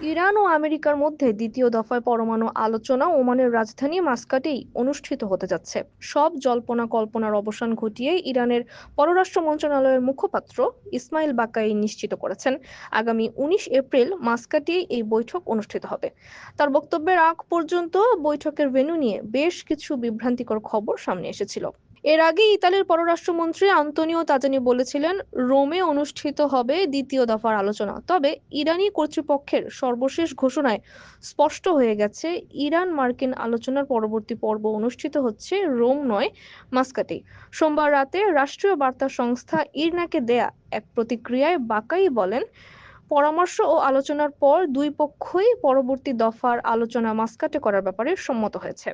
Iran ও আমেরিকার মধ্যে দ্বিতীয় দফায় পরমাণু আলোচনা ওমানের রাজধানী মাস্কাটেই অনুষ্ঠিত হতে যাচ্ছে। সব জল্পনা কল্পনার অবসান ঘটিয়ে ইরানের পররাষ্ট্র মন্ত্রণালয়ের মুখপাত্র ইসমাইল বাকাই নিশ্চিত করেছেন, আগামী উনিশ এপ্রিল মাস্কাটেই এই বৈঠক অনুষ্ঠিত হবে। তার বক্তব্যের আগ পর্যন্ত বৈঠকের ভেন্যু নিয়ে বেশ কিছু বিভ্রান্তিকর খবর সামনে এসেছিল। এর আগে ইতালির পররাষ্ট্রমন্ত্রী আন্তোনিও তাজানি বলেছিলেন, রোমে অনুষ্ঠিত হবে দ্বিতীয় দফার আলোচনা। তবে ইরানি কর্তৃপক্ষের সর্বশেষ ঘোষণায় স্পষ্ট হয়ে গেছে, ইরান মার্কিন আলোচনার পরবর্তী পর্ব অনুষ্ঠিত হচ্ছে রোম নয়, মাস্কাটে। সোমবার রাতে রাষ্ট্রীয় বার্তা সংস্থা ইরনাকে দেয়া এক প্রতিক্রিয়ায় বাকাই বলেন পরামর্শ ও আলোচনার পর দুই পক্ষই পরবর্তী দফার আলোচনা মাস্কাটে করার ব্যাপারে সম্মত হয়েছে।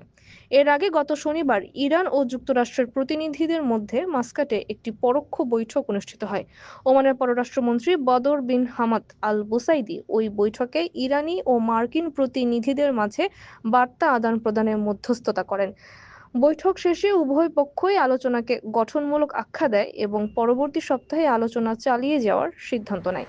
এর আগে গত শনিবার ইরান ও যুক্তরাষ্ট্রের প্রতিনিধিদের মধ্যে মাস্কাটে একটি পরোক্ষ বৈঠক অনুষ্ঠিত হয়। ওমানের পররাষ্ট্রমন্ত্রী বদর বিন হামাদ আল বুসাইদি ওই বৈঠকে ইরানি ও মার্কিন প্রতিনিধিদের মাঝে বার্তা আদান প্রদানের মধ্যস্থতা করেন। বৈঠক শেষে উভয় পক্ষই আলোচনাকে গঠনমূলক আখ্যা দেয় এবং পরবর্তী সপ্তাহে আলোচনা চালিয়ে যাওয়ার সিদ্ধান্ত নেয়।